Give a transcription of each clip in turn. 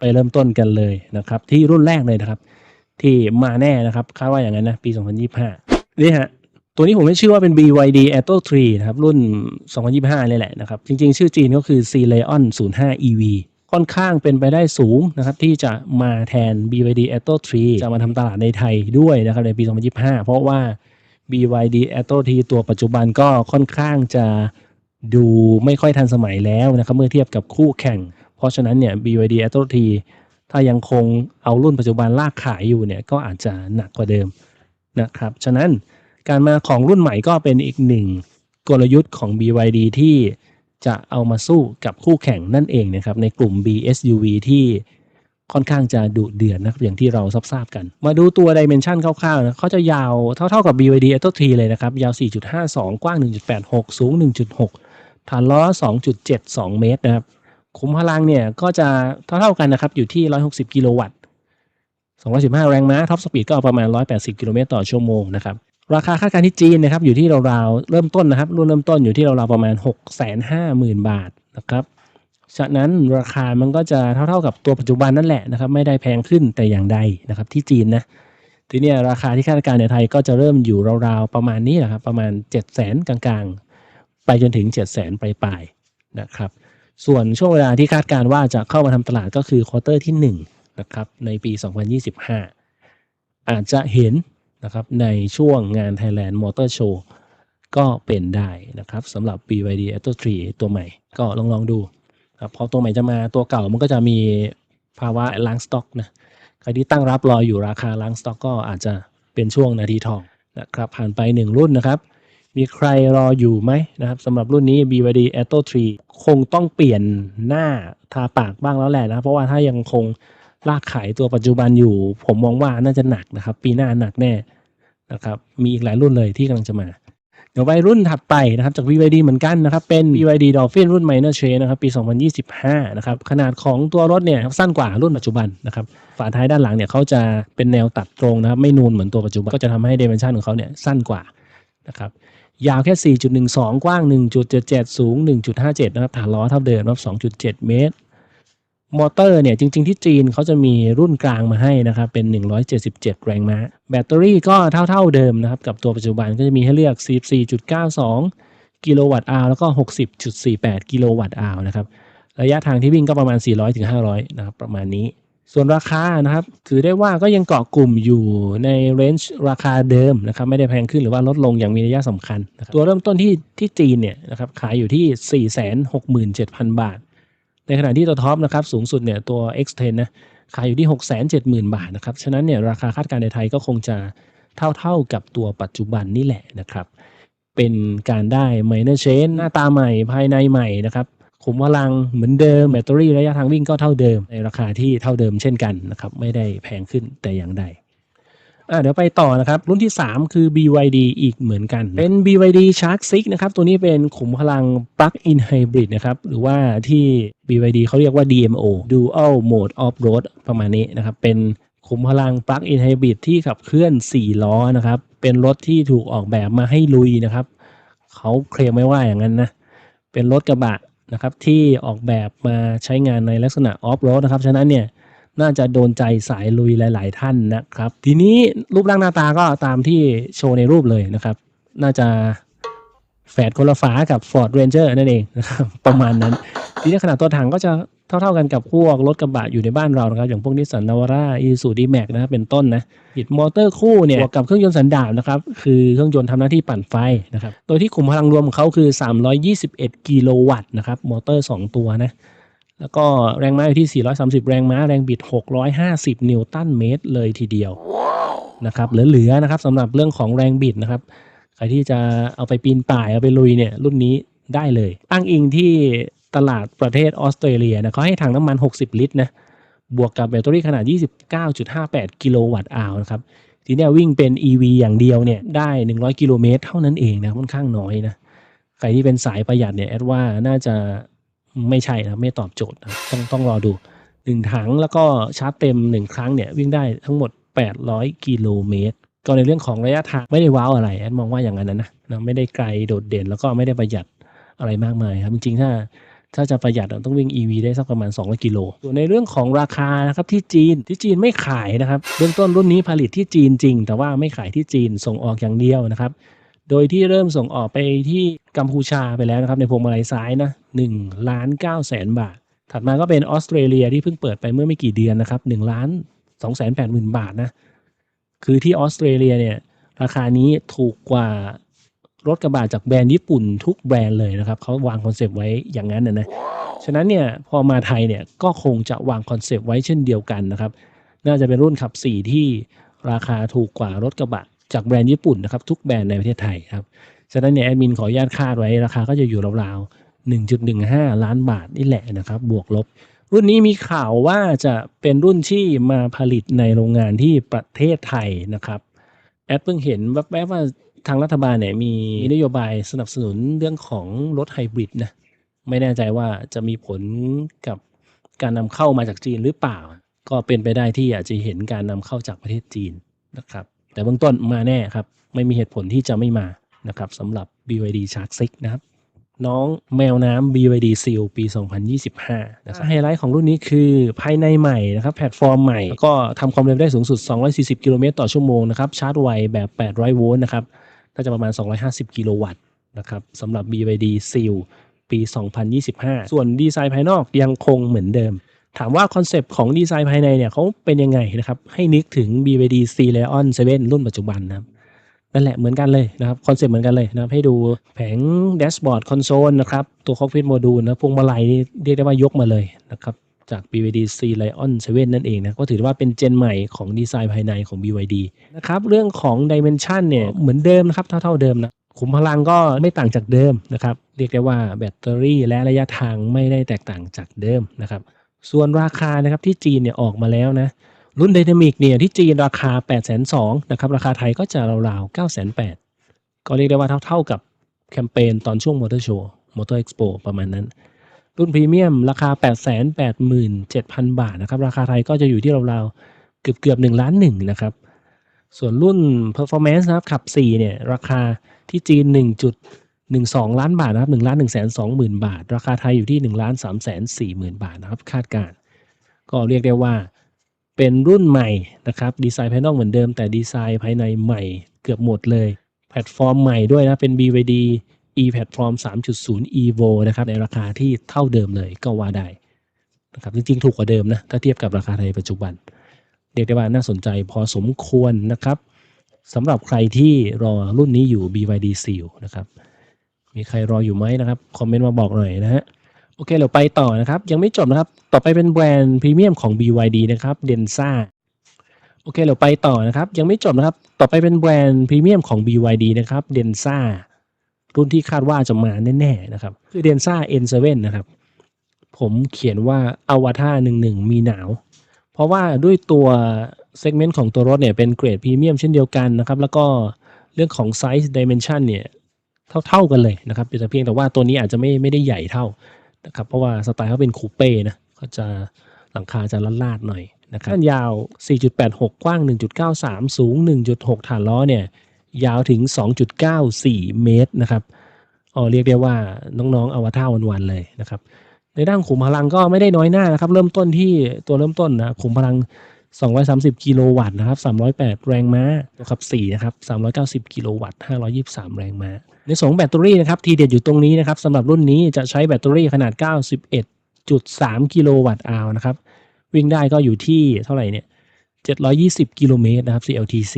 ไปเริ่มต้นกันเลยนะครับ ที่รุ่นแรกเลยนะครับ ที่มาแน่นะครับคาดว่าอย่างนั้นนะปี 2025 นี่ฮะตัวนี้ผมไม่ชื่อว่าเป็น BYD Atto 3นะครับ รุ่น 2025เลยแหละนะครับ จริง ๆ ชื่อจีนก็คือ C Leon 05 EV ค่อนข้างเป็นไปได้สูงนะครับ ที่จะมาแทน BYD Atto 3จะมาทำตลาดในไทยด้วยนะครับในปี 2025 เพราะว่า BYD Atto 3ตัวปัจจุบันก็ค่อนข้างจะดูไม่ค่อยทันสมัยแล้วนะครับ เมื่อเทียบกับคู่แข่ง เพราะฉะนั้นเนี่ย BYD Atto 3ถ้ายังคงเอารุ่นปัจจุบันลากขายอยู่เนี่ยก็อาจจะหนักกว่าเดิมนะครับ ฉะนั้นการมาของรุ่นใหม่ก็เป็นอีกหนึ่งกลยุทธ์ของ BYD ที่จะเอามาสู้กับคู่แข่งนั่นเองนะครับในกลุ่ม BSUV ที่ค่อนข้างจะดุเดือดนะครับอย่างที่เราทราบกัน มาดูตัว Dimension คร่าวๆนะเขาจะยาวเท่าๆกับ BYD Atto 3เลยนะครับ ยาว 4.52 กว้าง 1.86 สูง 1.6 ฐานล้อ 2.72 เมตรนะครับ ขุมพลังเนี่ยก็จะเท่าๆกันนะครับ อยู่ที่ 160 กิโลวัตต์ 215 แรงม้า ท็อปสปีดก็ประมาณ 180 กิโลเมตรต่อชั่วโมงนะครับ ราคาคาดการณ์ที่จีนนะครับ อยู่ที่ราวๆเริ่มต้นนะครับ รุ่นเริ่มต้นอยู่ที่ราวๆประมาณ 650,000 บาทนะครับ ฉะนั้นราคามันก็จะเท่าๆกับตัวปัจจุบันนั่นแหละนะครับ ไม่ได้แพงขึ้นแต่อย่างใดนะครับ ที่จีนนะ ทีนี้ราคาที่คาดการณ์ในไทยก็จะเริ่มอยู่ราวๆประมาณนี้แหละครับ ประมาณ 700,000กลางๆ ไปจนถึง 700,000ปลายๆนะครับ ส่วนช่วงเวลาที่คาดการว่าจะเข้ามาทำตลาดก็คือควอเตอร์ที่1นะครับในปี 2025 อาจจะเห็นนะครับในช่วงงาน Thailand Motor Show ก็เป็นได้นะครับสำหรับ BYD Atto 3 ตัวใหม่ก็ลองลองดูครับพอตัวใหม่จะมาตัวเก่ามันก็จะมีภาวะล้างสต็อกนะใครที่ตั้งรับรออยู่ราคาล้างสต็อกก็อาจจะเป็นช่วงนาทีทองนะครับผ่านไป 1 รุ่นนะครับ มีใครรออยู่ไหมนะครับสำหรับรุ่นนี้ BYD Atto 3 คงต้องเปลี่ยนหน้าทาปากบ้างแล้วแหละนะเพราะว่าถ้ายังคงลากขายตัวปัจจุบันอยู่ ผมมองว่าน่าจะหนักนะครับ ปีหน้าหนักแน่นะครับมีอีกหลายรุ่นเลยที่กำลังจะมา เดี๋ยวไปรุ่นถัดไปนะครับจาก BYD เหมือนกันนะครับ เป็น BYD Dolphin รุ่น Minor Change นะครับปี 2025 นะครับขนาดของตัวรถเนี่ยสั้นกว่ารุ่นปัจจุบันนะครับฝาท้ายด้านหลังเนี่ยเขาจะเป็นแนวตัดตรงนะครับไม่นูนเหมือนตัวปัจจุบันก็จะทำให้ dimension ของเขาเนี่ยสั้นกว่านะครับ ยาวแค่ 4.12 กว้าง 1.77 สูง 1.57 นะครับ ฐานล้อเท่าเดิมนะครับ2.7 เมตร มอเตอร์เนี่ยจริง ๆ ที่จีนเขาจะมีรุ่นกลางมาให้นะครับ เป็น 177 แรงม้า แบตเตอรี่ก็เท่า ๆเดิมนะครับ กับตัวปัจจุบันก็จะมีให้เลือก 14.92 กิโลวัตต์อาวแล้วก็ 60.48 กิโลวัตต์อาวนะครับ ระยะทางที่วิ่งก็ประมาณ 400ถึง500 นะครับ ประมาณนี้ ส่วนราคานะครับ ถือได้ว่าก็ยังเกาะกลุ่มอยู่ในเรนจ์ราคาเดิมนะครับ ไม่ได้แพงขึ้นหรือว่าลดลงอย่างมีนัยสำคัญนะครับตัวเริ่มต้นที่ที่จีนเนี่ยนะครับขายอยู่ที่ 467,000 บาท ในขณะที่ตัวท็อปนะครับสูงสุดเนี่ยตัว X10 นะขายอยู่ที่ 670,000 บาทนะครับ ฉะนั้นเนี่ยราคาคาดการณ์ในไทยก็คงจะเท่าๆกับตัวปัจจุบันนี่แหละนะครับ เป็นการได้ minor change หน้าตาใหม่ภายในใหม่นะครับ ขุมพลังเหมือนเดิมแบตเตอรี่ระยะทางวิ่งก็เท่าเดิม ในราคาที่เท่าเดิมเช่นกันนะครับไม่ได้แพงขึ้นแต่อย่างใดอะเดี๋ยวไปต่อนะครับ รุ่นที่ 3 คือ BYD อีกเหมือนกัน เป็น BYD Shark 6นะครับ ตัวนี้เป็นขุมพลัง Plug-in Hybrid นะครับ หรือว่าที่ BYD เขาเรียกว่า DMO Dual Mode Off Road ประมาณนี้นะครับ เป็นขุมพลัง Plug-in Hybrid ที่ขับเคลื่อน 4 ล้อนะครับ เป็นรถที่ถูกออกแบบมาให้ลุยนะครับ เขาเคลมไว้ว่าอย่างนั้นนะ เป็นรถกระบะ นะครับที่ออกแบบมาใช้งานในลักษณะออฟโรดนะครับ ฉะนั้นเนี่ยน่าจะโดนใจสายลุยหลาย ๆ ท่านนะครับ ทีนี้รูปร่างหน้าตาก็ตามที่โชว์ในรูปเลยนะครับ น่าจะแฝดคนละฝากับ Ford Ranger นั่นเองนะครับประมาณนั้น ทีนี้ขนาดตัวถังก็จะ เท่าๆกันกับพวกรถกระบะอยู่ในบ้านเรานะครับ อย่างพวกนิสสันนาวาร่าอีซูดีแม็กนะครับเป็นต้นนะอิดมอเตอร์คู่เนี่ยบวกกับเครื่องยนต์สันดาปนะครับ คือเครื่องยนต์ทำหน้าที่ปั่นไฟนะครับ โดยที่ขุมพลังรวมของเขาคือ 321 กิโลวัตต์นะครับ มอเตอร์ 2 ตัวนะ แล้วก็แรงม้าอยู่ที่ 430 แรงม้า แรงบิด 650 นิวตันเมตรเลยทีเดียวนะครับ เหลือๆนะครับสำหรับเรื่องของแรงบิดนะครับใครที่จะเอาไปปีนป่ายเอาไปลุยเนี่ยรุ่นนี้ได้เลย อ้างอิงที่ ตลาดประเทศออสเตรเลียนะเขาให้ถังน้ำมัน 60 ลิตรนะบวกกับแบตเตอรี่ขนาด 29.58 กิโลวัตต์อาวนะครับ ทีนี้วิ่งเป็น EV อย่างเดียวเนี่ยได้ 100 กิโลเมตรเท่านั้นเองนะค่อนข้างน้อยนะใครที่เป็นสายประหยัดเนี่ยแอดว่าน่าจะไม่ใช่นะไม่ตอบโจทย์นะต้องต้องรอดูหนึ่งถังแล้วก็ชาร์จเต็มหนึ่งครั้งเนี่ยวิ่งได้ทั้งหมด 800 กิโลเมตรก็ในเรื่องของระยะทางไม่ได้ว้าวอะไรแอดมองว่าอย่างนั้นนะนะนะไม่ได้ไกลโดดเด่นแล้วก็ไม่ได้ประหยัดอะไรมากมายครับจริงๆถ้า ถ้าจะประหยัดต้องวิ่ง EV ได้สักประมาณ 200กิโลส่วนในเรื่องของราคานะครับที่จีนที่จีนไม่ขายนะครับเบื้องต้นรุ่นนี้ผลิตที่จีนจริง แต่ว่าไม่ขายที่จีนส่งออกอย่างเดียวนะครับโดยที่เริ่มส่งออกไปที่กัมพูชาไปแล้วนะครับในพวงมาลัยซ้ายนะ1ล้าน9แสนบาท ถัดมาก็เป็นออสเตรเลียที่เพิ่งเปิดไปเมื่อไม่กี่เดือนนะครับ1ล้าน2แสน8หมื่นบาทนะคือที่ออสเตรเลียเนี่ยราคานี้ถูกกว่า รถกระบะจากแบรนด์ญี่ปุ่นทุกแบรนด์เลยนะครับเขาวางคอนเซปต์ไว้อย่างนั้นนะนะฉะนั้นเนี่ยพอมาไทยเนี่ยก็คงจะวางคอนเซปต์ไว้เช่นเดียวกันนะครับน่าจะเป็นรุ่นขับ 4 ที่ราคาถูกกว่ารถกระบะจากแบรนด์ญี่ปุ่นนะครับทุกแบรนด์ในประเทศไทยครับฉะนั้นเนี่ยแอดมินขออนุญาตคาดไว้ราคาก็จะอยู่ราวๆ1.15 ล้านบาทนี่แหละนะครับบวกลบ รุ่นนี้มีข่าวว่าจะเป็นรุ่นที่มาผลิตในโรงงานที่ประเทศไทยนะครับแอดเพิ่งเห็นแวบๆว่า ทางรัฐบาลเนี่ยมีนโยบายสนับสนุนเรื่องของรถไฮบริดนะไม่แน่ใจว่าจะมีผลกับการนำเข้ามาจากจีนหรือเปล่า ก็เป็นไปได้ที่อาจจะเห็นการนำเข้าจากประเทศจีนนะครับ แต่เบื้องต้นมาแน่ครับ ไม่มีเหตุผลที่จะไม่มานะครับสำหรับ BYD Shark 6นะครับ น้องแมวน้ำ BYD Seal ปี 2025 นะครับไฮไลท์ของรุ่นนี้คือภายในใหม่นะครับ แพลตฟอร์มใหม่ ก็ทำความเร็วได้สูงสุด 240 กิโลเมตรต่อชั่วโมงนะครับ ชาร์จไวแบบ 800 โวลต์นะครับ น่าจะประมาณ 250 กิโลวัตต์นะครับสำหรับ BYD Seal ปี 2025 ส่วนดีไซน์ภายนอกยังคงเหมือนเดิม ถามว่าคอนเซปต์ของดีไซน์ภายในเนี่ยเขาเป็นยังไงนะครับ ให้นึกถึง BYD C Leon 7 รุ่นปัจจุบันนะครับนั่นแหละเหมือนกันเลยนะครับคอนเซปต์เหมือนกันเลยนะครับให้ดูแผงแดชบอร์ดคอนโซลนะครับตัวคอกพิทโมดูลนะพวงมาลัยนี่เรียกได้ว่ายกมาเลยนะครับ จาก BYD C Lion 7 นั่นเองนะก็ถือว่าเป็นเจนใหม่ของดีไซน์ภายในของ BYD นะครับเรื่องของ Dimension เนี่ยเหมือนเดิมนะครับเท่าๆเดิมนะขุมพลังก็ไม่ต่างจากเดิมนะครับ เรียกได้ว่าแบตเตอรี่และระยะทางไม่ได้แตกต่างจากเดิมนะครับ ส่วนราคานะครับที่จีนเนี่ยออกมาแล้วนะ รุ่นไดนามิกเนี่ยที่จีนราคา 8 2 0 0 0นะครับ ราคาไทยก็จะราวๆ 9 8 0 0 0ก็เรียกได้ว่าเท่าๆกับแคมเปญตอนช่วงมอเตอร์โชว์มอเตอร์เอ็กซ์โปประมาณนั้น รุ่นพรีเมียมราคา 8 8 7 0 0 0 บาทนะครับ ราคาไทยก็จะอยู่ที่ราวๆเกือบเกือบ1ล้านหนึ่งนะครับ ส่วนรุ่น Performance นะครับขับ 4 เนี่ย ราคาที่จีน 1.12 ล้านบาทนะครับ1ล้าน1แสน2หมื่นบาท ราคาไทยอยู่ที่1ล้าน3แสน4หมื่นบาทนะครับคาดการณ์ก็เรียกได้ว่าเป็นรุ่นใหม่นะครับดีไซน์ภายนอกเหมือนเดิมแต่ดีไซน์ภายในใหม่เกือบหมดเลย แพลตฟอร์มใหม่ด้วยนะเป็น BYD e แพลตฟอร์ม3.0 evo นะครับในราคาที่เท่าเดิมเลยก็ว่าได้นะครับจริงๆ ถูกกว่าเดิมนะถ้าเทียบกับราคาไทยปัจจุบัน เรียกได้ว่าน่าสนใจพอสมควรนะครับสำหรับใครที่รอรุ่นนี้อยู่ BYD Seal นะครับมีใครรออยู่ไหมนะครับ คอมเมนต์มาบอกหน่อยนะฮะโอเคเราไปต่อนะครับ ยังไม่จบนะครับ ต่อไปเป็นแบรนด์พรีเมียมของ BYD นะครับ Denza โอเคเราไปต่อนะครับ ยังไม่จบนะครับ ต่อไปเป็นแบรนด์พรีเมียมของ BYD นะครับ Denza รุ่นที่คาดว่าจะมาแน่ๆนะครับ คือ Denza N7 นะครับ ผมเขียนว่าอวตาร11มีหนาว เพราะว่าด้วยตัวเซกเมนต์ของตัวรถเนี่ยเป็นเกรดพรีเมียมเช่นเดียวกันนะครับ แล้วก็เรื่องของไซส์ดิเมนชันเนี่ยเท่าๆกันเลยนะครับแต่เพียงแต่ว่าตัวนี้อาจจะไม่ไม่ได้ใหญ่เท่านะครับ เพราะว่าสไตล์เขาเป็นคูเป้นะเขาจะหลังคาจะลาดๆหน่อยนะครับยาว 4.86 กว้าง 1.93 สูง 1.6 ฐานล้อเนี่ย ยาวถึง 2.94 เมตรนะครับอ๋อเรียกได้ว่าน้องๆอวตารวันๆเลยนะครับในด้านขุมพลังก็ไม่ได้น้อยหน้านะครับ เริ่มต้นที่ตัวเริ่มต้นนะขุมพลัง 230 กิโลวัตต์นะครับ 308 แรงม้าตัวขับ4นะครับ 390 กิโลวัตต์ 523 แรงม้า ในส่วนของแบตเตอรี่นะครับ ทีเด็ดอยู่ตรงนี้นะครับสำหรับรุ่นนี้จะใช้แบตเตอรี่ขนาด 91.3 กิโลวัตต์อาวนะครับ วิ่งได้ก็อยู่ที่เท่าไหร่เนี่ย 720 กิโลเมตรนะครับ CLTC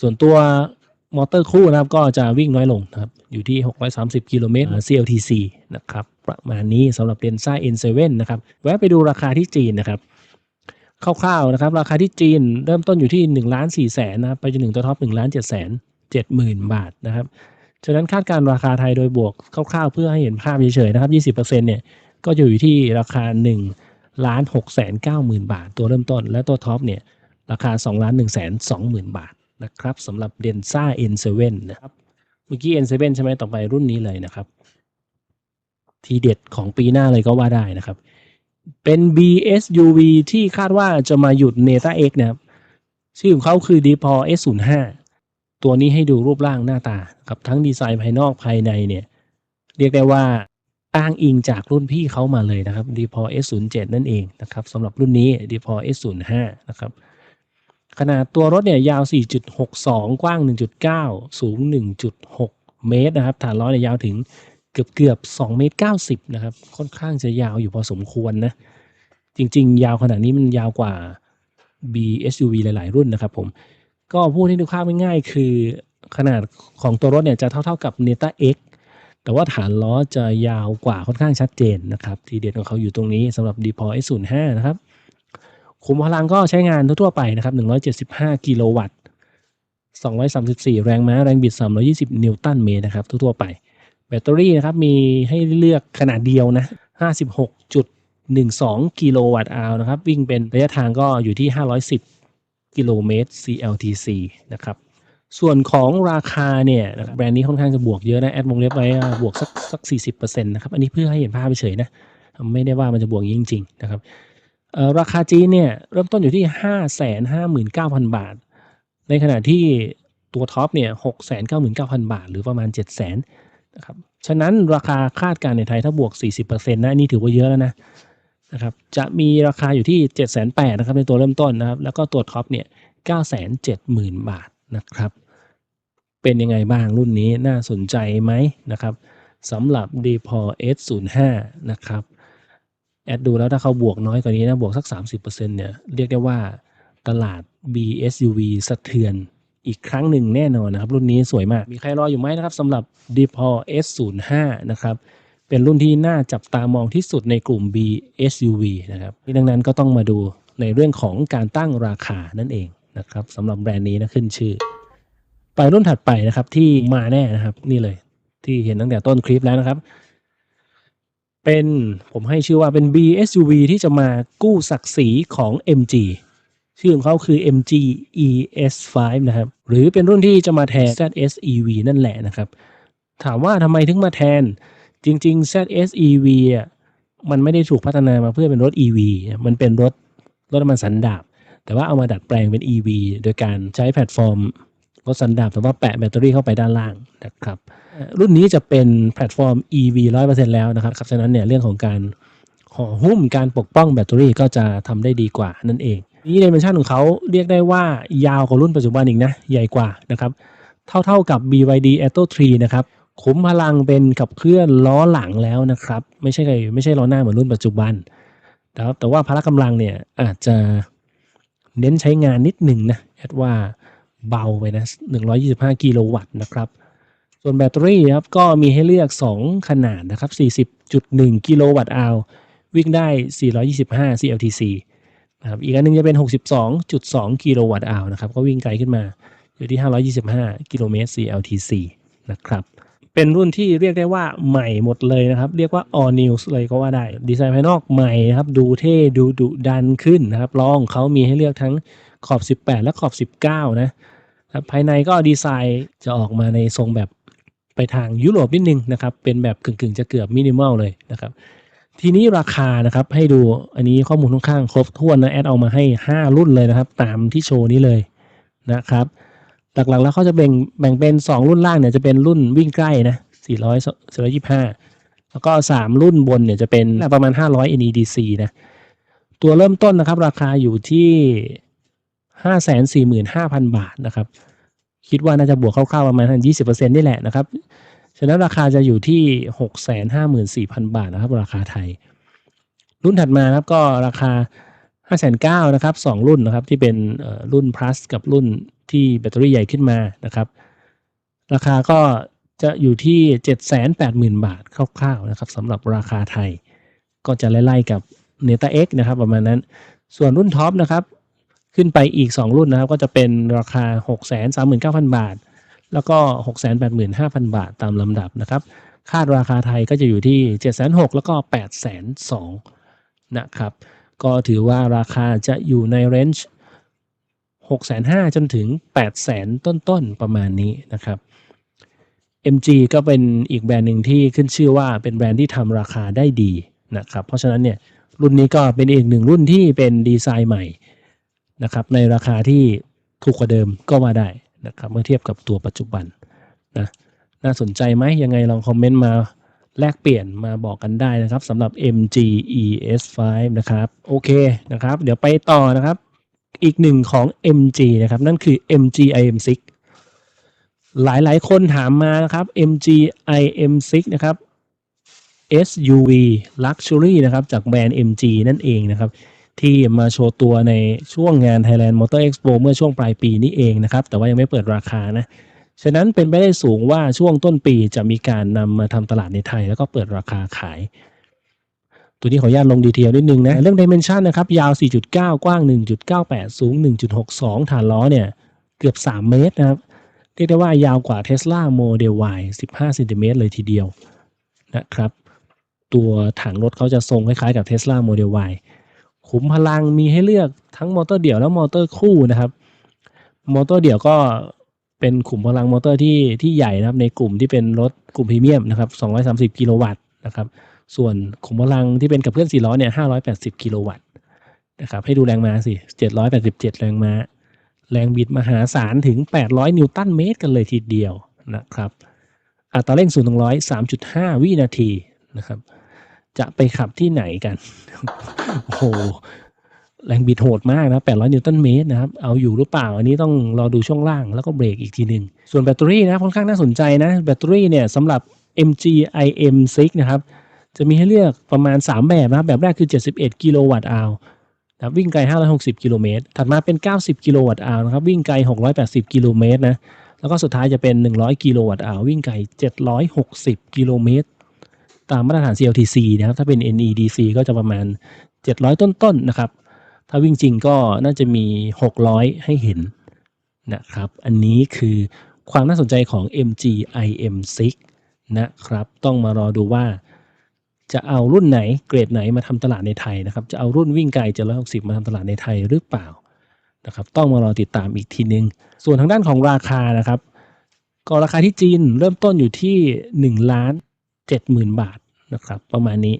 ส่วนตัวมอเตอร์คู่นะครับ ก็จะวิ่งน้อยลงนะครับ อยู่ที่ 630 กิโลเมตร CLTC นะครับ ประมาณนี้สำหรับ Denza N7 นะครับ แวะไปดูราคาที่จีนนะครับคร่าวๆนะครับ ราคาที่จีนเริ่มต้นอยู่ที่1ล้าน4แสนนะครับ ไปจนถึงตัวท็อป1ล้าน7แสน7หมื่นบาทนะครับ ฉะนั้นคาดการราคาไทยโดยบวกคร่าวๆ เพื่อให้เห็นภาพเฉยๆนะครับ20%เนี่ยก็อยู่ที่ราคา1ล้าน6แสน9หมื่นบาท ตัวเริ่มต้นและตัวท็อปเนี่ยราคา2ล้าน1แสน2หมื่นบาท นะครับสำหรับ Denza N7 นะครับ เมื่อกี้ N7 ใช่ไหมต่อไปรุ่นนี้เลยนะครับ ทีเด็ดของปีหน้าเลยก็ว่าได้นะครับ เป็น BSUV ที่คาดว่าจะมาหยุด Neta X นะครับ ชื่อของเขาคือ d p o S05 ตัวนี้ให้ดูรูปร่างหน้าตากับทั้งดีไซน์ภายนอกภายในเนี่ย เรียกได้ว่าอ้างอิงจากรุ่นพี่เขามาเลยนะครับ d p o S07 นั่นเองนะครับสำหรับรุ่นนี้ d p o S05 นะครับ ขนาดตัวรถเนี่ยยาว 4.62 กว้าง 1.9 สูง 1.6 เมตรนะครับ ฐานล้อเนี่ยยาวถึงเกือบเกือบ2เมตร90 นะครับ ค่อนข้างจะยาวอยู่พอสมควรนะ จริง ๆ ยาวขนาดนี้มันยาวกว่า B SUV หลาย ๆ รุ่นนะครับผม ก็พูดให้ดูภาพง่ายๆ คือขนาดของตัวรถเนี่ยจะเท่าๆกับ Neta X แต่ว่าฐานล้อจะยาวกว่าค่อนข้างชัดเจนนะครับ ทีเด็ดของเขาอยู่ตรงนี้สำหรับ d p o S05 นะครับ ขุมพลังก็ใช้งานทั่วๆไปนะครับ 175 กิโลวัตต์ 234 แรงม้า แรงบิด 320 นิวตันเมตรนะครับ ทั่วๆไป แบตเตอรี่นะครับ มีให้เลือกขนาดเดียวนะ 56.12 กิโลวัตต์อาวนะครับ วิ่งเป็นระยะทางก็อยู่ที่ 510 กิโลเมตร CLTC นะครับ ส่วนของราคาเนี่ยแบรนด์นี้ค่อนข้างจะบวกเยอะนะ แอดวงเล็บไว้บวกสักสัก 40%นะครับ อันนี้เพื่อให้เห็นภาพเฉยนะ ไม่ได้ว่ามันจะบวกจริงๆนะครับ ราคาจีนเนี่ยเริ่มต้นอยู่ที่ 559,000 บาท ในขณะที่ตัวท็อปเนี่ย699,000 บาท หรือประมาณ 700,000นะครับ ฉะนั้นราคาคาดการณ์ในไทยถ้าบวก 40%นะอันนี่ถือว่าเยอะแล้วนะนะครับจะมีราคาอยู่ที่780,000นะครับในตัวเริ่มต้นนะครับ แล้วก็ตัวท็อปเนี่ย970,000 บาทนะครับ เป็นยังไงบ้างรุ่นนี้น่าสนใจไหมนะครับสำหรับ d p o S05 นะครับ แอดดูแล้วถ้าเขาบวกน้อยกว่านี้นะบวกสัก 30%เนี่ยเรียกได้ว่าตลาด BSUV สะเทือนอีกครั้งหนึ่งแน่นอนนะครับ รุ่นนี้สวยมาก มีใครรออยู่ไหมนะครับสำหรับ d p o S05 นะครับ เป็นรุ่นที่น่าจับตามองที่สุดในกลุ่ม BSUV นะครับดังนั้นก็ต้องมาดูในเรื่องของการตั้งราคานั่นเองนะครับสำหรับแบรนด์นี้นะขึ้นชื่อ ไปรุ่นถัดไปนะครับที่มาแน่นะครับ นี่เลยที่เห็นตั้งแต่ต้นคลิปแล้วนะครับ เป็นผมให้ชื่อว่าเป็น BSUV ที่จะมากู้ศักดิ์ศรีของ MG ชื่อของเขาคือ MG ES5 นะครับ หรือเป็นรุ่นที่จะมาแทน ZSEV นั่นแหละนะครับ ถามว่าทำไมถึงมาแทน จริง ๆ ZSEV อะมันไม่ได้ถูกพัฒนามาเพื่อเป็นรถ EV มันเป็นรถรถน้ำมันสันดาปแต่ว่าเอามาดัดแปลงเป็น EV โดยการใช้แพลตฟอร์ม รถสันดาปแต่ว่าแปะแบตเตอรี่เข้าไปด้านล่างนะครับ รุ่นนี้จะเป็นแพลตฟอร์ม EV 100%แล้วนะครับฉะนั้นเนี่ยเรื่องของการห่อหุ้มการปกป้องแบตเตอรี่ก็จะทำได้ดีกว่านั่นเอง นี่ในเมนชั่นของเขาเรียกได้ว่ายาวกว่ารุ่นปัจจุบันอีกนะ ใหญ่กว่านะครับ เท่าๆกับ BYD Atto 3 นะครับขุมพลังเป็นขับเคลื่อนล้อหลังแล้วนะครับ ไม่ใช่ไม่ใช่ล้อหน้าเหมือนรุ่นปัจจุบันนะครับแต่ว่าพละกำลังเนี่ยอาจจะเน้นใช้งานนิดหนึ่งนะแอดว่า เบาไปนะ125 กิโลวัตต์นะครับ ส่วนแบตเตอรี่ครับก็มีให้เลือก 2 ขนาดนะครับ 40.1 กิโลวัตต์อาววิ่งได้ 425 CLTC นะครับอีกอันหนึงจะเป็น 62.2 กิโลวัตต์อาวนะครับ ก็วิ่งไกลขึ้นมา อยู่ที่ 525 กิโลเมตร CLTC นะครับเป็นรุ่นที่เรียกได้ว่าใหม่หมดเลยนะครับ เรียกว่า all new เลยก็ว่าได้ ดีไซน์ภายนอกใหม่นะครับ ดูเท่ดูดุดันขึ้นนะครับล้อของเขามีให้เลือกทั้งขอบ 18 และขอบ 19 นะ ครับภายในก็ดีไซน์จะออกมาในทรงแบบไปทางยุโรปนิดนึงนะครับ เป็นแบบกึ่งๆ จะเกือบมินิมอลเลยนะครับ ทีนี้ราคานะครับให้ดูอันนี้ข้อมูลค่อนข้างครบถ้วนนะแอดเอามาให้ 5 รุ่นเลยนะครับ ตามที่โชว์นี้เลยนะครับ หลักๆแล้วเขาจะแบ่งแบ่งเป็น 2 รุ่นล่างเนี่ยจะเป็นรุ่นวิ่งใกล้นะ400 425 แล้วก็ 3 รุ่นบนเนี่ยจะเป็นประมาณ 500 NEDC นะตัวเริ่มต้นนะครับ ราคาอยู่ที่ 545,000บาทนะครับ คิดว่าน่าจะบวกคร่าวๆประมาณ20%นี่แหละนะครับ ฉะนั้นราคาจะอยู่ที่654,000บาทนะครับ ราคาไทย รุ่นถัดมานะครับก็ราคา5,900นเก้านะครับสองรุ่นนะครับที่เป็นรุ่น plus กับรุ่นที่แบตเตอรี่ใหญ่ขึ้นมานะครับ ราคาก็จะอยู่ที่ 780,000 บาทคร่าวๆนะครับสำหรับราคาไทย ก็จะไล่ๆกับ Neta X นะครับ ประมาณนั้น ส่วนรุ่นท็อปนะครับ ขึ้นไปอีก 2 รุ่นนะครับ ก็จะเป็นราคา 639,000 บาท แล้วก็ 685,000 บาทตามลำดับนะครับ คาดราคาไทยก็จะอยู่ที่706,000 แล้วก็802,000 นะครับ ก็ถือว่าราคาจะอยู่ในเรนจ์605,000 จนถึง800,000 ต้นๆ ประมาณนี้นะครับ MG ก็เป็นอีกแบรนด์หนึ่งที่ขึ้นชื่อว่าเป็นแบรนด์ที่ทำราคาได้ดีนะครับ เพราะฉะนั้นเนี่ยรุ่นนี้ก็เป็นอีกหนึ่งรุ่นที่เป็นดีไซน์ใหม่ นะครับในราคาที่ถูกกว่าเดิมก็ว่าได้นะครับเมื่อเทียบกับตัวปัจจุบันนะน่าสนใจไหมยังไงลองคอมเมนต์มาแลกเปลี่ยนมาบอกกันได้นะครับสำหรับ MG ES5 นะครับโอเคนะครับ เดี๋ยวไปต่อนะครับ อีกหนึ่งของ MG นะครับ นั่นคือ MG IM6 หลายๆคนถามมานะครับ MG IM6 นะครับ SUV Luxury นะครับ จากแบรนด์ MG นั่นเองนะครับ ที่มาโชว์ตัวในช่วงงาน Thailand Motor Expo เมื่อช่วงปลายปีนี้เองนะครับ แต่ว่ายังไม่เปิดราคานะ ฉะนั้นเป็นไปได้สูงว่าช่วงต้นปีจะมีการนำมาทำตลาดในไทย แล้วก็เปิดราคาขาย ตัวนี้ขออนุญาตลงดีเทลนิดนึงนะ เรื่อง Dimension นะครับ ยาว 4.9 กว้าง 1.98 สูง 1.62 ฐานล้อเนี่ย เกือบ 3 เมตรนะครับเรียกได้ว่ายาวกว่า Tesla Model Y 15เซนติเมตรเลยทีเดียวนะครับ ตัวถังรถเขาจะทรงคล้ายๆกับ Tesla Model Y ขุมพลังมีให้เลือกทั้งมอเตอร์เดี่ยวและมอเตอร์คู่นะครับ มอเตอร์เดี่ยวก็เป็นขุมพลังมอเตอร์ที่ที่ใหญ่นะครับ ในกลุ่มที่เป็นรถกลุ่มพรีเมียมนะครับ 230 กิโลวัตต์นะครับ ส่วนขุมพลังที่เป็นกับเคลื่อน4ล้อเนี่ย 580 กิโลวัตต์นะครับ ให้ดูแรงม้าสิ 787 แรงม้า แรงบิดมหาศาลถึง 800 นิวตันเมตรกันเลยทีเดียวนะครับ อัตราเร่ง0ูนย์ถึงร้อย3.5 วินาทีนะครับ จะไปขับที่ไหนกัน โอ้โห แรงบิดโหดมากนะ 800 นิวตันเมตรนะครับ เอาอยู่หรือเปล่า อันนี้ต้องรอดูช่วงล่างแล้วก็เบรกอีกทีหนึ่ง ส่วนแบตเตอรี่นะ ค่อนข้างน่าสนใจนะ แบตเตอรี่เนี่ยสำหรับ MG IM6 นะครับ จะมีให้เลือกประมาณ 3 แบบนะ แบบแรกคือ 71 กิโลวัตต์อาวนะวิ่งไกล 560 กิโลเมตร ถัดมาเป็น 90 กิโลวัตต์อาวนะครับ วิ่งไกล 680 กิโลเมตรนะ แล้วก็สุดท้ายจะเป็น 100 กิโลวัตต์อาววิ่งไกล 760 กิโลเมตร ตามมาตรฐาน CLTC นะครับ ถ้าเป็น NEDC ก็จะประมาณ 700 ต้นๆนนะครับ ถ้าวิ่งจริงก็น่าจะมี 600 ให้เห็นนะครับ อันนี้คือความน่าสนใจของ MG IM6 นะครับ ต้องมารอดูว่าจะเอารุ่นไหนเกรดไหนมาทำตลาดในไทยนะครับ จะเอารุ่นวิ่งไกล760มาทำตลาดในไทยหรือเปล่านะครับ ต้องมารอติดตามอีกทีนึง ส่วนทางด้านของราคานะครับ ก็ราคาที่จีนเริ่มต้นอยู่ที่1ล้าน 70,000 บาทนะครับ ประมาณนี้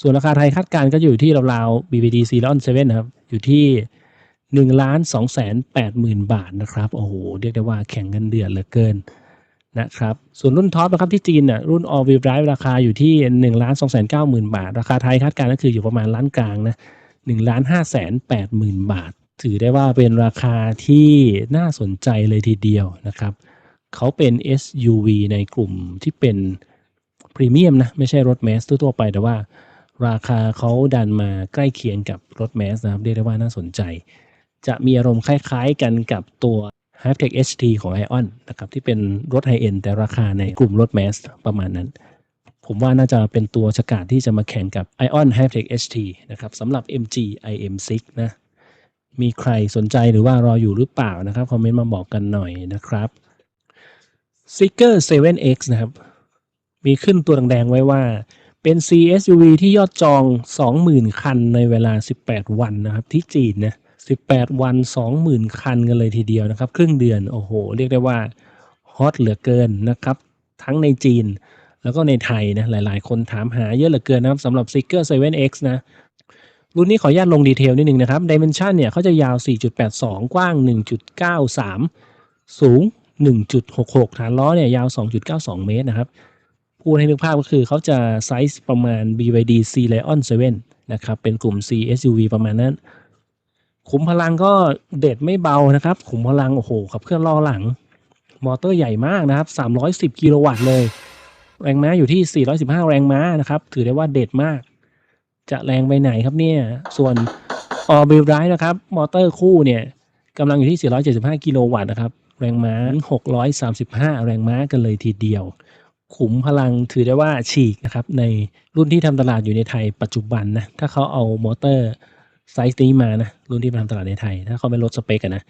ส่วนราคาไทยคาดการณ์ก็อยู่ที่ราวๆ BVD c l o n 7นะครับ อยู่ที่1ล้าน2แสน80,000บาทนะครับ โอ้โห เรียกได้ว่าแข่งกันเดือดเหลือเกินนะครับ ส่วนรุ่นท็อปนะครับที่จีนน่ะรุ่น All Wheel Drive ราคาอยู่ที่1ล้าน2แสน90,000บาท ราคาไทยคาดการณ์ก็คืออยู่ประมาณล้านกลางนะ1ล้าน5แสน80,000บาท ถือได้ว่าเป็นราคาที่น่าสนใจเลยทีเดียวนะครับ เขาเป็น SUV ในกลุ่มที่เป็น พรีเมียมนะไม่ใช่รถแมสทั่วไปแต่ว่าราคาเขาดันมาใกล้เคียงกับรถแมสนะครับเรียกได้ว่าน่าสนใจ จะมีอารมณ์คล้ายๆกันกับตัว h y p e t e c h HT ของ Ion นะครับที่เป็นรถไฮเอ็นแต่ราคาในกลุ่มรถแมสประมาณนั้น ผมว่าน่าจะเป็นตัวฉกาจที่จะมาแข่งกับ Ion h y p e t e c h HT นะครับสำหรับ MG IM6 นะมีใครสนใจหรือว่ารออยู่หรือเปล่านะครับ คอมเมนต์มาบอกกันหน่อยนะครับ s e e k e r 7X นะครับ มีขึ้นตัวแดงๆไว้ว่าเป็น CSUV ที่ยอดจอง 20,000 คันในเวลา 18 วันนะครับ ที่จีนนะ18 วัน 20,000 คันกันเลยทีเดียวนะครับ ครึ่งเดือน โอ้โห เรียกได้ว่าฮอตเหลือเกินนะครับ ทั้งในจีนแล้วก็ในไทยนะ หลายๆ คนถามหาเยอะเหลือเกินนะครับสำหรับ s e e k e r 7X นะรุ่นนี้ขออนุญาตลงดีเทลนิดนึงนะครับ Dimension เนี่ยเขาจะยาว 4.82 กว้าง 1.93 สูง 1.66 ฐานล้อเนี่ยยาว 2.92 เมตรนะครับ พูดให้นึกภาพก็คือเขาจะไซส์ประมาณ BYD C Lion 7 นะครับ เป็นกลุ่ม C SUV ประมาณนั้น ขุมพลังก็เด็ดไม่เบานะครับ ขุมพลัง โอ้โหขับเคลื่อนล้อหลัง มอเตอร์ใหญ่มากนะครับ 310 กิโลวัตต์เลย แรงม้าอยู่ที่ 415 แรงม้านะครับ ถือได้ว่าเด็ดมาก จะแรงไปไหนครับเนี่ย ส่วน All Wheel Drive นะครับ มอเตอร์คู่เนี่ยกำลังอยู่ที่ 475 กิโลวัตต์นะครับ แรงม้า 635 แรงม้ากันเลยทีเดียว ขุมพลังถือได้ว่าฉีกนะครับในรุ่นที่ทำตลาดอยู่ในไทยปัจจุบันนะถ้าเขาเอามอเตอร์ไซส์นี้มานะรุ่นที่มาทำตลาดในไทย ถ้าเขาไม่ลดสเปกนนะ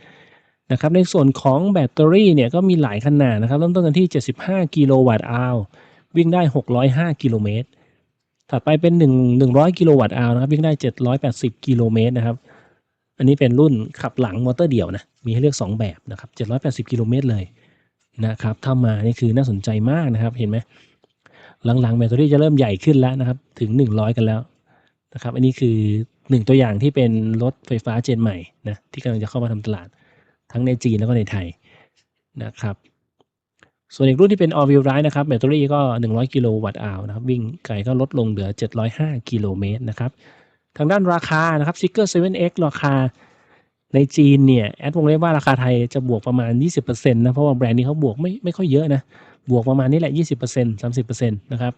นะครับในส่วนของแบตเตอรี่เนี่ยก็มีหลายขนาดนะครับเริ่มต้นกันที่ 75 กิโลวัตต์อาววิ่งได้ 605 กิโลเมตร ถัดไปเป็น 1 100 กิโลวัตต์อาวนะครับวิ่งได้ 780 กิโลเมตรนะครับอันนี้เป็นรุ่นขับหลังมอเตอร์เดี่ยวนะมีให้เลือก 2 แบบนะครับ780 กิโลเมตรเลย นะครับ ถ้ามานี่คือน่าสนใจมากนะครับ เห็นไหมหลังๆแบตเตอรี่จะเริ่มใหญ่ขึ้นแล้วนะครับ ถึง 100 กันแล้วนะครับ อันนี้คือหนึ่งตัวอย่างที่เป็นรถไฟฟ้าเจนใหม่นะที่กำลังจะเข้ามาทำตลาด ทั้งในจีนแล้วก็ในไทยนะครับ ส่วนอีกรุ่นที่เป็น all wheel drive นะครับแบตเตอรี่ก็ 100 กิโลวัตต์อาวนะครับ วิ่งไกลก็ลดลงเหลือ 705 กิโลเมตรนะครับ ทางด้านราคานะครับ s i g g e r 7X ราคา ในจีนเนี่ยแอดวงเล็บว่าราคาไทยจะบวกประมาณ 20%นะ เพราะว่าแบรนด์นี้เขาบวกไม่ไม่ค่อยเยอะนะ บวกประมาณนี้แหละ 20% 30%นะครับ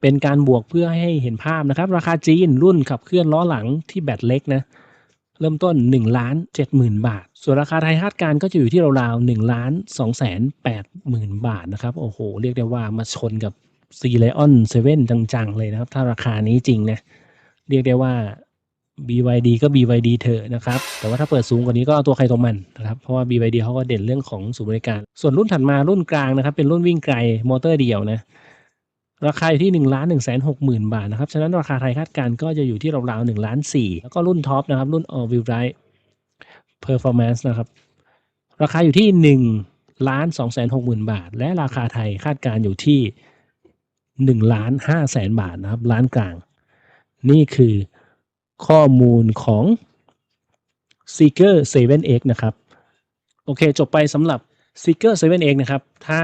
เป็นการบวกเพื่อให้เห็นภาพนะครับ ราคาจีนรุ่นขับเคลื่อนล้อหลังที่แบตเล็กนะ เริ่มต้น1ล้าน70,000 บาท ส่วนราคาไทยคาดการก็จะอยู่ที่ราวๆ1ล้าน2แสน80,000บาทนะครับ โอ้โห เรียกได้ว่ามาชนกับ c l e o n 7จังๆ เลยนะครับ ถ้าราคานี้จริงนะ เรียกได้ว่า BYD ก็ BYD เถอะนะครับ แต่ว่าถ้าเปิดสูงกว่านี้ก็เอาตัวใครตัวมันนะครับ เพราะว่า BYD เขาก็เด่นเรื่องของศูนบริการ ส่วนรุ่นถัดมารุ่นกลางนะครับ เป็นรุ่นวิ่งไกลมอเตอร์เดียวนะ ราคาอยู่ที่1นึ่งล้านหนึ่งแสนหกหมื่นบาทนะครับ ฉะนั้นราคาไทยคาดการณ์ก็จะอยู่ที่ราวๆหนึ่งล้านสี่แล้วก็รุ่นท็อปนะครับ รุ่น all wheel drive performance นะครับ ราคาอยู่ที่1นึ่งล้านสองแสนหกหมื่นบาท และราคาไทยคาดการณ์อยู่ที่1นึ่งล้านห้าแสนบาทนะครับ ล้านกลาง นี่คือ ข้อมูลของ Seeker 7X นะครับ โอเค จบไปสำหรับ Seeker 7X นะครับ ถ้า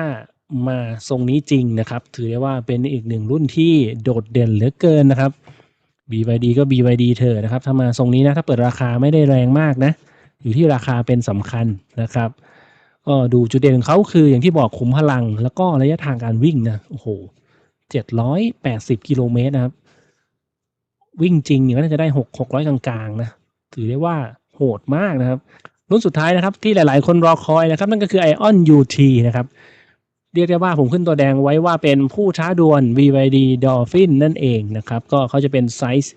มาทรงนี้จริงนะครับ ถือได้ว่าเป็นอีกหนึ่งรุ่นที่โดดเด่นเหลือเกินนะครับ BYD ก็ BYD เธอนะครับ ถ้ามาทรงนี้นะ ถ้าเปิดราคาไม่ได้แรงมากนะ อยู่ที่ราคาเป็นสำคัญนะครับก็ดูจุดเด่นของเขาคืออย่างที่บอกขุมพลัง แล้วก็ระยะทางการวิ่งนะ โอ้โห 780 กิโลเมตรนะครับ วิ่งจริงเนี่ยก็น่าจะได้6 600กลางๆนะถือได้ว่าโหดมากนะครับรุ่นสุดท้ายนะครับที่หลายๆ คนรอคอยนะครับ นั่นก็คือ Ion UT นะครับ เรียกได้ว่าผมขึ้นตัวแดงไว้ว่าเป็นผู้ท้าดวล BYD Dolphin นั่นเองนะครับ ก็เขาจะเป็นไซส์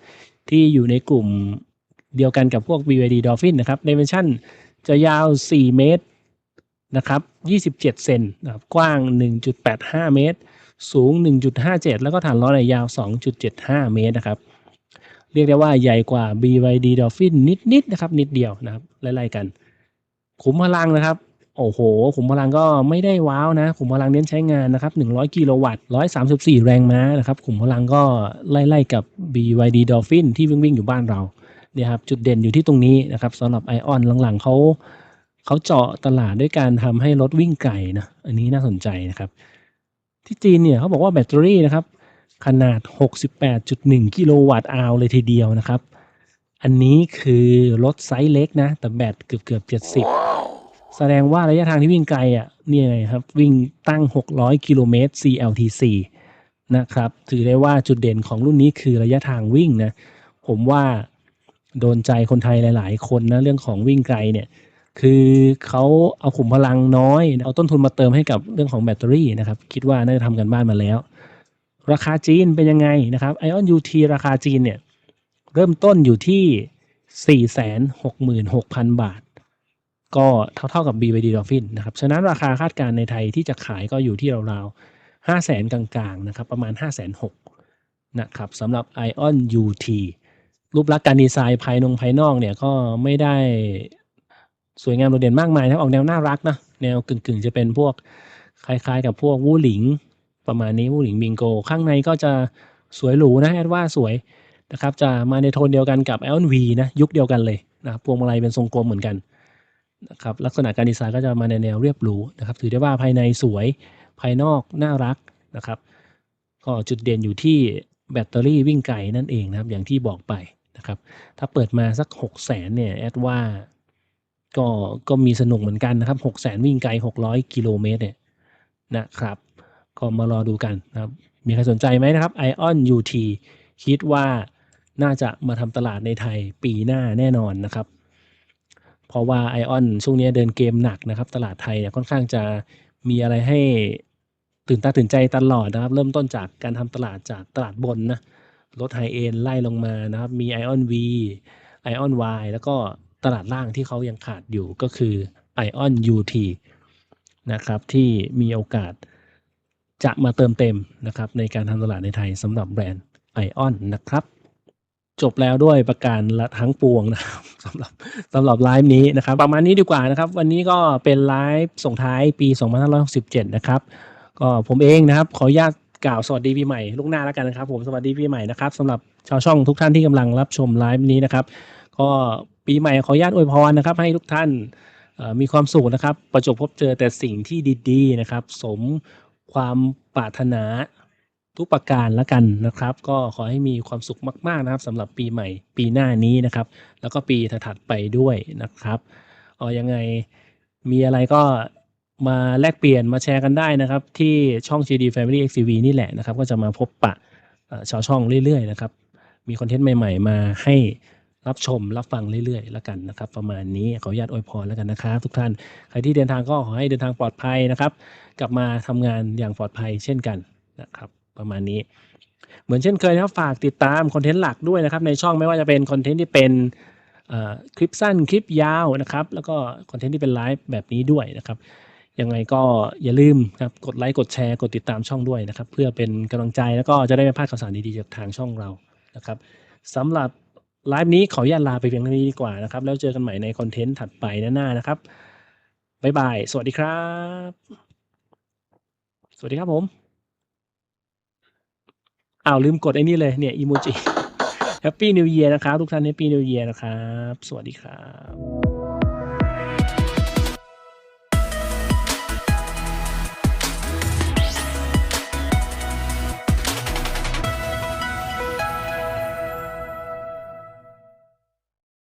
ที่อยู่ในกลุ่มเดียวกันกับพวก BYD Dolphin นะครับ Dimension จะยาว 4 เมตรนะครับ 27 เซนนะครับกว้าง 1.85 เมตร สูง 1.57 แล้วก็ฐานล้อเนี่ยยาว 2.75 เมตรนะครับ เรียกได้ว่าใหญ่กว่า BYD Dolphin นิดๆนะครับ นิดเดียวนะครับไล่ๆกัน ขุมพลังนะครับ โอ้โห ขุมพลังก็ไม่ได้ว้าวนะ ขุมพลังเน้นใช้งานนะครับ 100 กิโลวัตต์134 แรงม้านะครับ ขุมพลังก็ไล่ๆกับ BYD Dolphin ที่วิ่งวิ่งๆอยู่บ้านเราเนี่ยครับจุดเด่นอยู่ที่ตรงนี้นะครับสำหรับ Ion หลังๆเขาเขาเจาะตลาดด้วยการทำให้รถวิ่งไกลนะ อันนี้น่าสนใจนะครับ ที่จีนเนี่ยเขาบอกว่าแบตเตอรี่นะครับ ขนาด 68.1 กิโลวัตต์อาวเลยทีเดียวนะครับ อันนี้คือรถไซส์เล็กนะ แต่แบตเกือบเกือบ 70 แสดงว่าระยะทางที่วิ่งไกลอะเนี่ยไงครับ วิ่งตั้ง 600 กิโลเมตร CLTC นะครับ ถือได้ว่าจุดเด่นของรุ่นนี้คือระยะทางวิ่งนะ ผมว่าโดนใจคนไทยหลาย ๆ คนนะ เรื่องของวิ่งไกลเนี่ย คือเขาเอาขุมพลังน้อย เอาต้นทุนมาเติมให้กับเรื่องของแบตเตอรี่นะครับ คิดว่าน่าจะทำกันบ้านมาแล้ว ราคาจีนเป็นยังไงนะครับ Ion UT ราคาจีนเนี่ยเริ่มต้นอยู่ที่ 466,000 บาท ก็เท่าๆกับ BYD Dolphin นะครับฉะนั้นราคาคาดการณ์ในไทยที่จะขายก็อยู่ที่ราวๆ 5 0 0 0 0 0กลางๆนะครับประมาณ 5 6 0 0 0นะครับสำหรับ Ion UT รูปลักษณ์การดีไซน์ภายนงภายนอกเนี่ยก็ไม่ได้สวยงามโดดเด่นมากมายนะออกแนวน่ารักนะแนวกึ่งๆ จะเป็นพวกคล้ายๆ กับพวกวูหลิง ประมาณนี้วูหลิงบิงโก ข้างในก็จะสวยหรูนะแอดว่าสวยนะครับ จะมาในโทนเดียวกันกับ l อ V นะยุคเดียวกันเลยนะครับพวงมาลัยเป็นทรงกลมเหมือนกันนะครับลักษณะการดีไซน์ก็จะมาในแนวเรียบหรูนะครับ ถือได้ว่าภายในสวยภายนอกน่ารักนะครับ ก็จุดเด่นอยู่ที่แบตเตอรี่วิ่งไกลนั่นเองนะครับ อย่างที่บอกไปนะครับ ถ้าเปิดมาสัก 6 0 0 0 0นเนี่ยแอดว่าก็ก็มีสนุกเหมือนกันนะครับ 6 0 0 0 0 0วิ่งไกล 600 กิโลเมตรเนี่ยนะครับ ก็มารอดูกันนะครับ มีใครสนใจไหมนะครับ Ion UT คิดว่าน่าจะมาทำตลาดในไทยปีหน้าแน่นอนนะครับ เพราะว่า Ion ช่วงนี้เดินเกมหนักนะครับ ตลาดไทยเนี่ยค่อนข้างจะมีอะไรให้ตื่นตาตื่นใจตลอดนะครับ เริ่มต้นจากการทำตลาดจากตลาดบนนะรถไฮเอ็นไล่ลงมานะครับ มี Ion V Ion Y แล้วก็ตลาดล่างที่เขายังขาดอยู่ก็คือ Ion UT นะครับที่มีโอกาส จะมาเติมเต็มนะครับในการทำตลาดในไทยสำหรับแบรนด์ Ion นนะครับจบแล้วด้วยประการละทั้งปวงนะครับสำหรับสำหรับไลฟ์นี้นะครับ ประมาณนี้ดีกว่านะครับ วันนี้ก็เป็นไลฟ์ส่งท้ายปี 2567 นะครับ ก็ผมเองนะครับ ขออนุญาตกล่าวสวัสดีปีใหม่ล่วงหน้าแล้วกันนะครับ ผมสวัสดีปีใหม่นะครับสำหรับชาวช่องทุกท่านที่กำลังรับชมไลฟ์นี้นะครับ ก็ปีใหม่ขออนุญาตอวยพรนะครับ ให้ทุกท่านมีความสุขนะครับ ประจบพบเจอแต่สิ่งที่ดีๆนะครับ สม ความปรารถนาทุกประการละกันนะครับ ก็ขอให้มีความสุขมาก ๆนะครับสำหรับปีใหม่ปีหน้านี้นะครับ แล้วก็ปีถัดๆไปด้วยนะครับเออยังไงมีอะไรก็มาแลกเปลี่ยนมาแชร์กันได้นะครับ ที่ช่อง GD Family XTV นี่แหละนะครับ ก็จะมาพบปะชาวช่องเรื่อยๆนะครับ มีคอนเทนต์ใหม่ ๆ มาให้ รับชมรับฟังเรื่อยๆแล้วกันนะครับ ประมาณนี้ขออนุญาตอวยพรแล้วกันนะครับ ทุกท่านใครที่เดินทางก็ขอให้เดินทางปลอดภัยนะครับ กลับมาทำงานอย่างปลอดภัยเช่นกันนะครับ ประมาณนี้ เหมือนเช่นเคยนะครับฝากติดตามคอนเทนต์หลักด้วยนะครับ ในช่องไม่ว่าจะเป็นคอนเทนต์ที่เป็นคลิปสั้นคลิปยาวนะครับ แล้วก็คอนเทนต์ที่เป็นไลฟ์แบบนี้ด้วยนะครับยังไงก็อย่าลืมครับกดไลค์กดแชร์กดติดตามช่องด้วยนะครับ เพื่อเป็นกำลังใจแล้วก็จะได้ไม่พลาดข่าวสารดีๆจากทางช่องเรานะครับสำหรับ ไลฟ์นี้ขออนุญาตลาไปเพียงเท่านี้ดีกว่านะครับ แล้วเจอกันใหม่ในคอนเทนต์ถัดไปหน้าๆนะครับบ๊ายบาย สวัสดีครับ สวัสดีครับผมอ้าวลืมกดไอ้นี่เลยเนี่ยอีโมจิแฮปปี้นิวเยียร์นะครับ ทุกท่านแฮปปี้นิวเยียร์นะครับ สวัสดีครับ